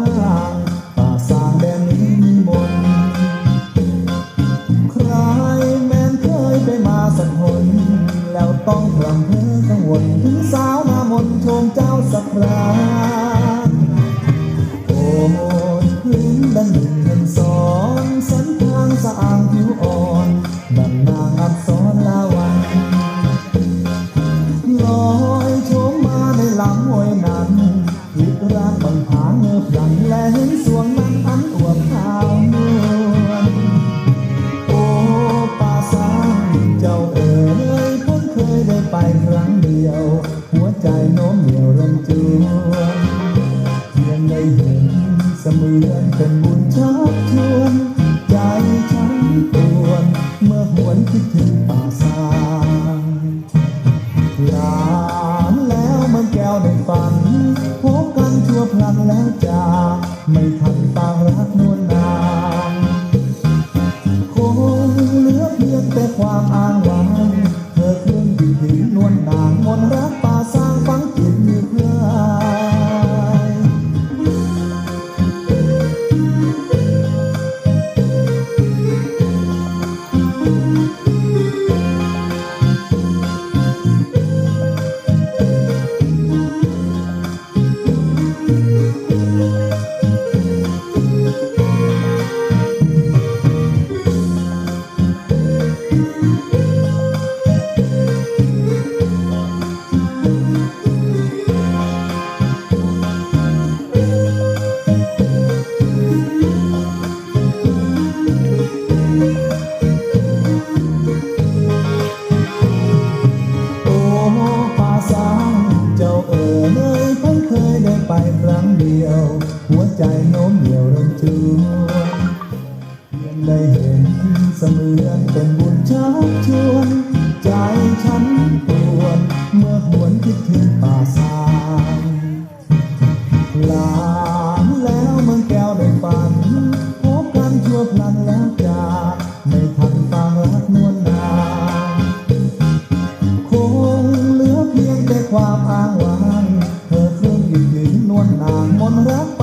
พลาสางแดนนี้มีนใครแม้นเคยไปมาสักหน แล้วต้องกำเพื่อกังวลสาวมามนชมเจ้าสักคาโอ้โหพื้นดังหนึ่งเป็นสอทางสางผิวอ่อนดังนางอับสอนลาวันลอยโฉมมาในลำห้วยนั้นผิดรัก หลังและเห็นสวงนั้นอันอวบขาวนวลโอ้ป่าสางเจ้าเอ๋ยเพิ่งเคยได้ไปครั้งเดียว หัวใจโน้มเหนียวรันจวนเพียงได้เห็นเสมือนเป็นบุญชักชวน ใจฉันปวนเมื่อหวนคิดถึงป่าสางลามแล้วมันแก้วในฝัน แใจโน้มเหนี่ยวรันจวเพียงได้เห็นเสมือนเป็นบุญชักชวน ใจฉันปวดเมื่อหวนคิดถึงป่าสางลางแล้วมือแก้วในฝันพบกันชั่วพลันแล้วจากไม่ทันตางรักนวลนาคงเหลือเพียงแต่ความอ้างว้าง เธอเครื่องหยุดหยินนวลนางมนรัก